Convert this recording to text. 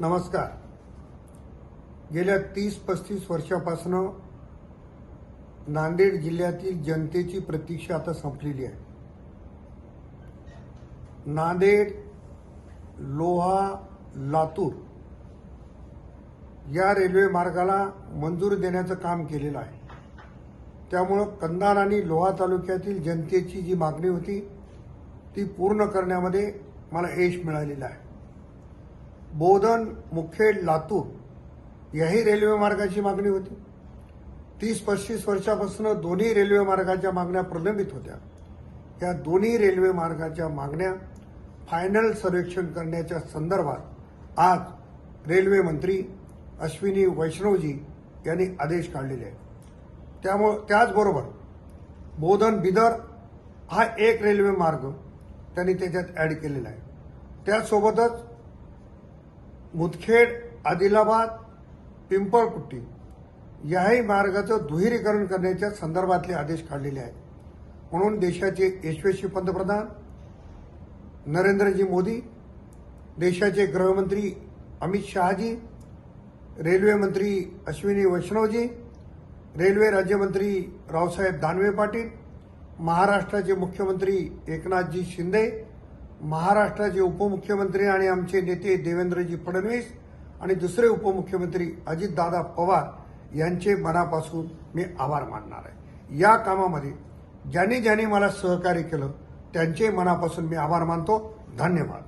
नमस्कार. गेल्या तीस पस्तीस वर्षापासून नांदेड जिल्ह्यातील जनतेची प्रतीक्षा आता संपलेली आहे. नांदेड लोहा लातूर या रेल्वे मार्गाला मंजूर देण्याचं काम केलेलं आहे. त्यामुळं कंधार आणि लोहा तालुक्यातील जनतेची जी मागणी होती ती पूर्ण करण्यामध्ये मला यश मिळालेलं आहे. बोधन मुखेड लातूर याही रेल्वे मार्गाची मागणी होती. तीस पस्तीस वर्षापासून दोन्ही रेल्वे मार्गाच्या मागण्या प्रलंबित होत्या. या दोन्ही रेल्वे मार्गाच्या मागण्या फायनल सर्वेक्षण करण्याच्या संदर्भात आज रेल्वे मंत्री अश्विनी वैष्णवजी यांनी आदेश काढलेले आहेत. त्यामुळं त्याचबरोबर बोधन बिदर हा एक रेल्वे मार्ग त्यांनी त्याच्यात ॲड केलेला आहे. त्यासोबतच मुदखेड आदिलाबाद पिंपळकुट्टी याही मार्गाचं दुहेरीकरण करण्याच्या संदर्भातले आदेश काढलेले आहेत. म्हणून देशाचे यशस्वी पंतप्रधान नरेंद्रजी मोदी देशाचे गृहमंत्री अमित शहाजी रेल्वे मंत्री अश्विनी वैष्णवजी रेल्वे राज्यमंत्री रावसाहेब दानवे पाटील महाराष्ट्राचे मुख्यमंत्री एकनाथजी शिंदे महाराष्ट्राचे उपमुख्यमंत्री आणि आमचे नेते देवेंद्रजी फडणवीस आणि दुसरे उपमुख्यमंत्री अजितदादा पवार यांचे मनापासून मी आभार मानणार आहे. या कामामध्ये ज्यांनी ज्यांनी मला सहकार्य केलं त्यांचे मनापासून मी आभार मानतो. धन्यवाद.